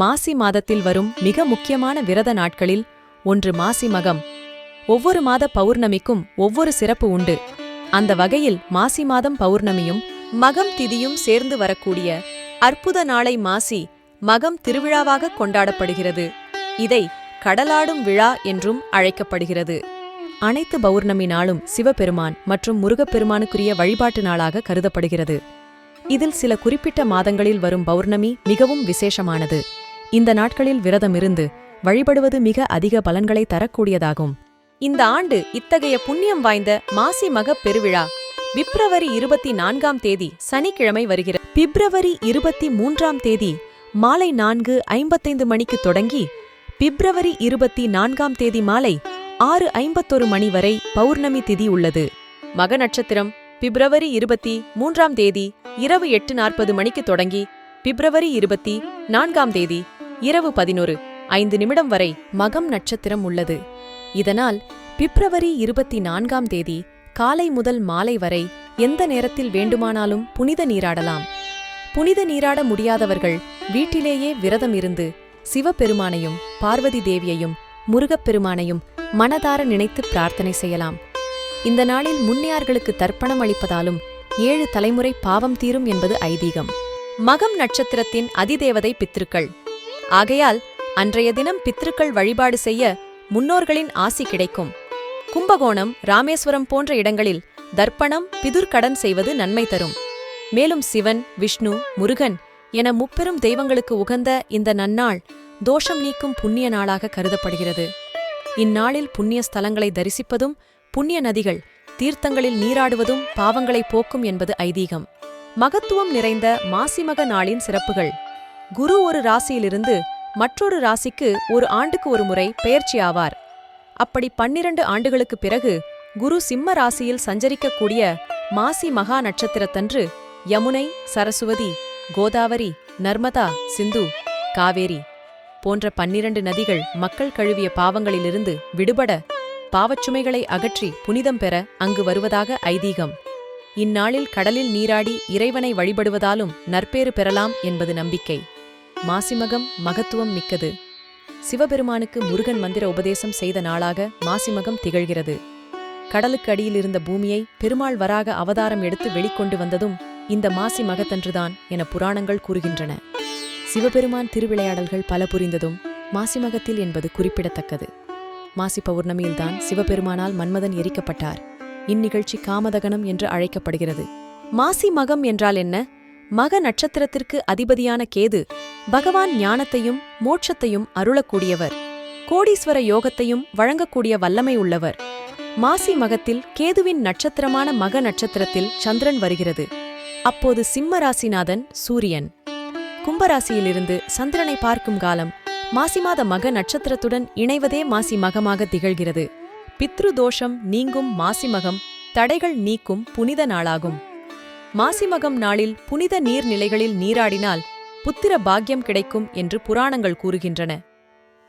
மாசி மாதத்தில் வரும் மிக முக்கியமான விரத நாட்களில் ஒன்று மாசி மகம். ஒவ்வொரு மாத பௌர்ணமிக்கும் ஒவ்வொரு சிறப்பு உண்டு. அந்த வகையில் மாசி மாதம் பௌர்ணமியும் மகம் திதியும் சேர்ந்து வரக்கூடிய அற்புத நாளை மாசி மகம் திருவிழாவாக கொண்டாடப்படுகிறது. இதை கடலாடும் விழா என்றும் அழைக்கப்படுகிறது. அனைத்து பௌர்ணமி நாளும் சிவபெருமான் மற்றும் முருகப்பெருமானுக்குரிய வழிபாட்டு நாளாக கருதப்படுகிறது. இதில் சில குறிப்பிட்ட மாதங்களில் வரும் பௌர்ணமி மிகவும் விசேஷமானது. இந்த நாட்களில் விரதமிருந்து வழிபடுவது மிக அதிக பலன்களை தரக்கூடியதாகும். இந்த ஆண்டு இத்தகைய புண்ணியம் வாய்ந்த மாசி மகப் பெருவிழா பிப்ரவரி இருபத்தி நான்காம் தேதி சனிக்கிழமை வருகிறது. பிப்ரவரி இருபத்தி மூன்றாம் தேதி மாலை நான்கு ஐம்பத்தைந்து மணிக்கு தொடங்கி பிப்ரவரி இருபத்தி நான்காம் தேதி மாலை ஆறு ஐம்பத்தொரு மணி வரை பௌர்ணமி திதி உள்ளது. மக நட்சத்திரம் பிப்ரவரி இருபத்தி மூன்றாம் தேதி இரவு எட்டு நாற்பது மணிக்கு தொடங்கி பிப்ரவரி இருபத்தி நான்காம் தேதி இரவு பதினொரு ஐந்து நிமிடம் வரை மகம் நட்சத்திரம் உள்ளது. இதனால் பிப்ரவரி இருபத்தி நான்காம் தேதி காலை முதல் மாலை வரை எந்த நேரத்தில் வேண்டுமானாலும் புனித நீராடலாம். புனித நீராட முடியாதவர்கள் வீட்டிலேயே விரதம் இருந்து சிவபெருமானையும் பார்வதி தேவியையும் முருகப்பெருமானையும் மனதார நினைத்து பிரார்த்தனை செய்யலாம். இந்த நாளில் முன்னியார்களுக்கு தர்ப்பணம் அளிப்பதாலும் ஏழு தலைமுறை பாவம் தீரும் என்பது ஐதீகம். மகம் நட்சத்திரத்தின் அதிதேவதை பித்திருக்கள் ஆகையால் அன்றைய தினம் பித்ருக்கள் வழிபாடு செய்ய முன்னோர்களின் ஆசி கிடைக்கும். கும்பகோணம் ராமேஸ்வரம் போன்ற இடங்களில் தர்ப்பணம் பிதுர்கடன் செய்வது நன்மை தரும். மேலும் சிவன் விஷ்ணு முருகன் என முப்பெரும் தெய்வங்களுக்கு உகந்த இந்த நன்னாள் தோஷம் நீக்கும் புண்ணிய நாளாக கருதப்படுகிறது. இந்நாளில் புண்ணிய ஸ்தலங்களை தரிசிப்பதும் புண்ணிய நதிகள் தீர்த்தங்களில் நீராடுவதும் பாவங்களை போக்கும் என்பது ஐதீகம். மகத்துவம் நிறைந்த மாசிமக நாளின் சிறப்புகள். குரு ஒரு ராசியிலிருந்து மற்றொரு ராசிக்கு ஒரு ஆண்டுக்கு ஒரு முறை பெயர்ச்சி ஆவார். அப்படி பன்னிரண்டு ஆண்டுகளுக்குப் பிறகு குரு சிம்ம ராசியில் சஞ்சரிக்கக்கூடிய மாசி மகா நட்சத்திரத்தன்று யமுனை சரஸ்வதி கோதாவரி நர்மதா சிந்து காவேரி போன்ற பன்னிரண்டு நதிகள் மக்கள் கழுவிய பாவங்களிலிருந்து விடுபட பாவச்சுமைகளை அகற்றி புனிதம் பெற அங்கு வருவதாக ஐதீகம். இந்நாளில் கடலில் நீராடி இறைவனை வழிபடுவதாலும் நற்பேறு பெறலாம் என்பது நம்பிக்கை. மாசிமகம் மகத்துவம் மிக்கது. சிவபெருமானுக்கு முருகன் மந்திர உபதேசம் செய்த நாளாக மாசிமகம் திகழ்கிறது. கடலுக்கு அடியில் இருந்த பூமியை பெருமாள் வராக அவதாரம் எடுத்து வெளிக்கொண்டு வந்ததும் இந்த மாசி மகத்தன்றுதான் என புராணங்கள் கூறுகின்றன. சிவபெருமான் திருவிளையாடல்கள் பல புரிந்ததும் மாசிமகத்தில் என்பது குறிப்பிடத்தக்கது. மாசி பௌர்ணமியில்தான் சிவபெருமானால் மன்மதன் எரிக்கப்பட்டார். இந்நிகழ்ச்சி காமதகனம் என்று அழைக்கப்படுகிறது. மாசி மகம் என்றால் என்ன? மக நட்சத்திரத்திற்கு அதிபதியான கேது பகவான் ஞானத்தையும் மோட்சத்தையும் அருளக்கூடியவர். கோடீஸ்வர யோகத்தையும் வழங்கக்கூடிய வல்லமை உள்ளவர். மாசி மகத்தில் கேதுவின் நட்சத்திரமான மக நட்சத்திரத்தில் சந்திரன் வருகிறது. அப்போது சிம்ம ராசிநாதன் சூரியன். கும்பராசியிலிருந்து சந்திரனை பார்க்கும் காலம் மாசி மாத மக நட்சத்திரத்துடன் இணைவதே மாசி மகமாக திகழ்கிறது. பித்ரு தோஷம் நீங்கும் மாசி மகம் தடைகள் நீக்கும் புனித நாளாகும். மாசிமகம் நாளில் புனித நீர்நிலைகளில் நீராடினால் புத்திர பாக்கியம் கிடைக்கும் என்று புராணங்கள் கூறுகின்றன.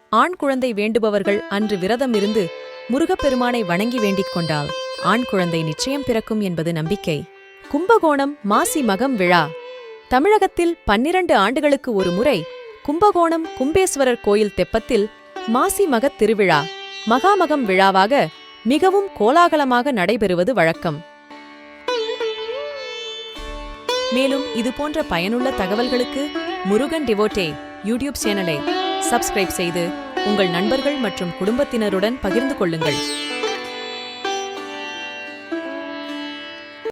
ஆண் குழந்தை வேண்டுபவர்கள் அன்று விரதம் இருந்து முருகப்பெருமானை வணங்கி வேண்டிக் கொண்டால் ஆண் குழந்தை நிச்சயம் பிறக்கும் என்பது நம்பிக்கை. கும்பகோணம் மாசி மகம் விழா. தமிழகத்தில் பன்னிரண்டு ஆண்டுகளுக்கு ஒரு முறை கும்பகோணம் கும்பேஸ்வரர் கோயில் தெப்பத்தில் மாசி மகத் திருவிழா. மகாமகம் விழாவாக மிகவும் கோலாகலமாக நடைபெறுவது வழக்கம். மேலும் இது போன்ற பயனுள்ள தகவல்களுக்கு முருகன் டிவோட்டே யூடியூப் சேனலை சப்ஸ்கிரைப் செய்து உங்கள் நண்பர்கள் மற்றும் குடும்பத்தினருடன் பகிர்ந்து கொள்ளுங்கள்.